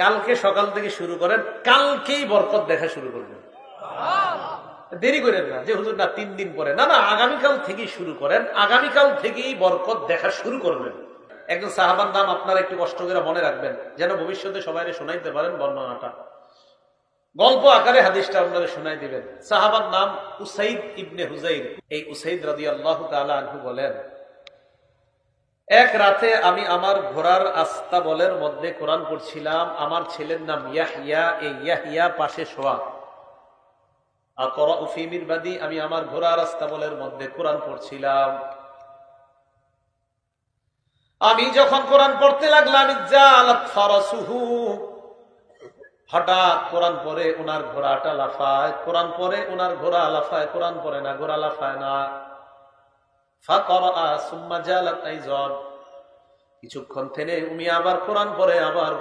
কালকে সকাল থেকে শুরু করেন, কালকেই বরকত দেখা শুরু করবেন। দেরি করেন না, যে হুজুর না, তিন দিন পরে। না না, আগামীকাল থেকেই শুরু করেন, আগামীকাল থেকেই বরকত দেখা শুরু করবেন। একজন সাহাবান নাম আপনারা একটু কষ্ট করে মনে রাখবেন, যেন ভবিষ্যতে সবাই শোনাইতে পারেন বর্ণনাটা। গল্প আকারে হাদিসটা আপনারা শোনাই দিবেন। সাহাবার নাম উসাইদ ইবনে হুজাইর। এই উসাইদ রাজি আল্লাহ আনহু বলেন এক রাতে আমি আমার ঘোড়ার আস্তা বলের মধ্যে কোরআন পড়ছিলাম, আমার ছেলের নাম ইয়াহিয়া এই ইয়াহিয়া পাশে শোয়া। আকরা উফিমির বাদী আমি আমার ঘোড়ার আস্তা বলের মধ্যে কোরআন পড়ছিলাম। আমি যখন কোরআন পড়তে লাগলাম হঠাৎ কোরআন পরে ওনার ঘোড়াটা লাফায়, কোরআন পরে ওনার ঘোড়া লাফায়, কোরআন পরে না, ঘোড়া লাফায় না। কিছুক্ষণ থেনে উনি আবার কোরআন পরে আবার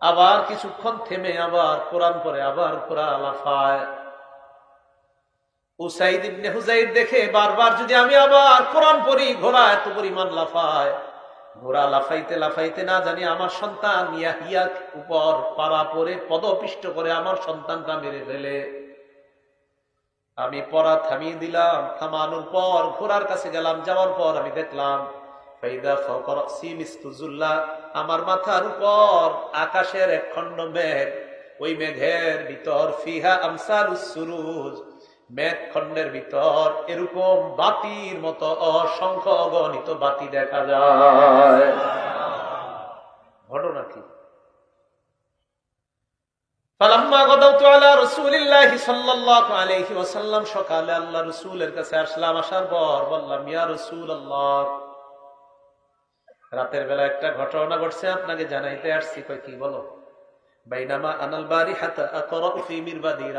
আবার কিছুক্ষণ থেমে আবার কোরআন পরে আবার ঘোড়া লাফায়। দেখে বারবার যদি আমি আবার কোরআন পড়ি ঘোড়া এত পরিমাণ লাফায়। ঘোড়া লাফাইতে লাফাইতে না জানি আমার সন্তান ইয়াহিয়া উপর পাড়া পরে পদপিষ্ট করে আমার সন্তানটা মেরে ফেলে। আমি পড়া থামিয়ে দিলাম, থামানোর পর ঘোড়ার কাছে গেলাম, যাওয়ার পর আমি দেখলাম আমার মাথার উপর আকাশের এক খণ্ড মেঘ, ওই মেঘের ভিতর ফিহা আমসাল সুরুজ, মেঘ খণ্ডের ভিতর এরকম বাতির মতো অসংখ্য অগণিত বাতি দেখা যায়। ঘটনা কি? রাতের বেলা একটা ঘটনা ঘটছে, আপনাকে জানাইতে আসছি কয় কি বলো? বাইনামা আনাল বাড়ি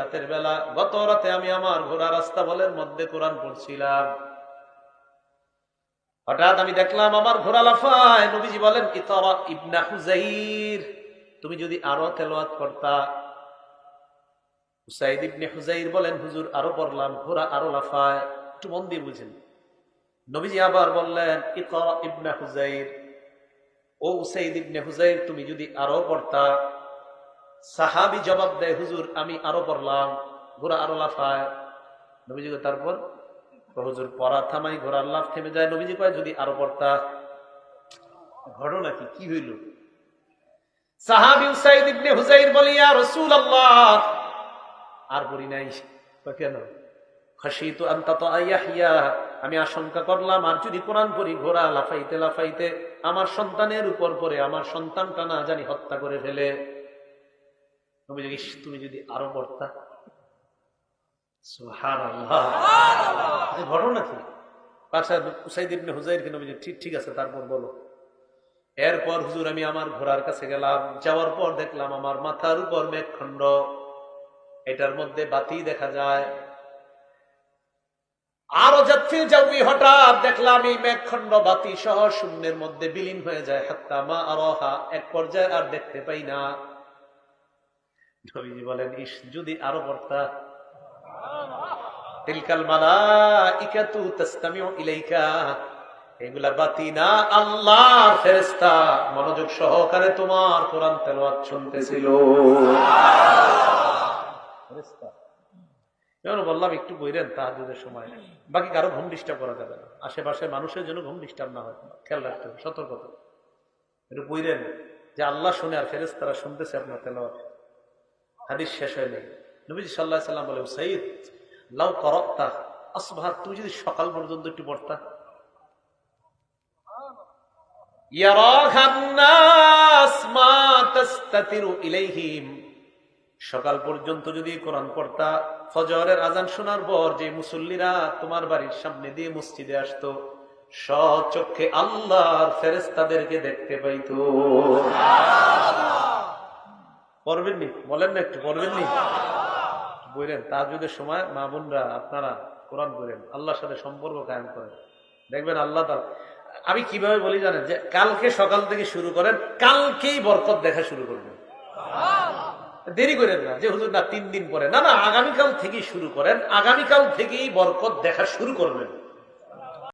রাতের বেলা, গত রাতে আমি আমার ঘোড়া রাস্তা বলের মধ্যে কোরআন পড়ছিলাম। হঠাৎ আমি দেখলাম, আমার ঘোড়া লাফায়, নবীজি বলেন, ইতরা ইবনা হুজাইর তুমি যদি আরও তেলোয়াত করতা হুসাইদ ইবনে হুজাইর বলেন, হুজুর, আরও পড়লাম, ঘোড়া আরও লাফায়, একটু মন দিয়ে বুঝেন। নবীজি আবার বললেন ইতরা ইবনা হুজাইর ও উসাইদ ইবনে হুজাইর তুমি যদি আরও পড়তা? সাহাবি জবাব দেয়, হুজুর, আমি আরও পড়লাম, ঘোড়া আরও লাফায়। নবীজি তারপর? হুজুর, পড়া থামাই, ঘোড়ার লাফ থেমে যায়। নবীজি কয়, যদি আরও পড়তা? ঘটনা কি কি হইল? সাহাবি উসাইদ ইবনে হুজাইর বলিয়া রসুল আল্লাহ আর বলি নাই। কেন? খাসিতু আন্তাত আয়াহিয়া আমি আশঙ্কা করলাম, আর যদি কোরআন পড়ি ঘোড়া লাফাইতে লাফাইতে আমার সন্তানের উপর পরে আমার সন্তানটা না জানি হত্যা করে ফেলে। তুমি যদি আরও পড়তা। ঘটনা কি? আচ্ছা উসাইদ ইবনে হুজাইর ঠিক ঠিক আছে, তারপর বলো। এরপর হুজুর, আমি আমার ঘোড়ার কাছে গেলাম, যাওয়ার পর দেখলাম আমার মাথার উপর মেঘখণ্ড। এটার মধ্যে বাতি দেখা যায়। আরও যাত্রী যাবি হঠাৎ দেখলাম এই মেঘখণ্ড বাতি সহ শূন্যের মধ্যে বিলীন হয়ে যায়। হাত্তা মা আরোহা, এক পর্যায়ে আর দেখতে পাই না। নবীজি বলেন ইস যদি আরও পড়তা তিলকাল মালা ইকাতু তাস্তামিউ ইলাইকা। এগুলা বাতি না আল্লাহ ফেরেশতা। মনোযোগ সহকারে তোমার কোরআন তেলাওয়াত শুনতেছিল। যেমন বললাম একটু বইরেন তাহাজুদের সময়। বাকি কারও ঘুম ডিস্টার্ব করা যাবে না। আশেপাশে মানুষের জন্য ঘুম ডিস্টার্ব না হয়। খেয়াল রাখতে হবে সতর্কতা একটু বইরেন যে আল্লাহ শুনে আর ফেরেস তারা শুনতেছে আপনার তেলাওয়াত। হাদিস শেষ হয় নেই। নবীজি সাল্লাহ সাল্লাম বলে সঈদ লাউ করক্তা আসবাহ তুমি যদি সকাল পর্যন্ত একটু পড়তা? সকাল পর্যন্ত যদি কোরআন পড়তা, ফজরের আজান শোনার পর যে মুসল্লিরা তোমার বাড়ির সামনে দিয়ে মসজিদে আসতো সচক্ষে আল্লাহর ফেরেস্তাদেরকে দেখতে পাইতো। পড়বেননি? বলেন না একটু, পড়বেননি? বললেন তাজুদের সময় মা বোনরা, আপনারা কোরআন করেন আল্লাহর সাথে সম্পর্ক কায়েম করেন। দেখবেন আল্লাহ তার আমি কীভাবে বলি জানেন যে, কালকে সকাল থেকে শুরু করেন, কালকেই বরকত দেখা শুরু করবেন। দেরি করেন না, যে হুজুর না তিন দিন পরে। না না, আগামীকাল থেকেই শুরু করেন, আগামীকাল থেকেই বরকত দেখা শুরু করবেন।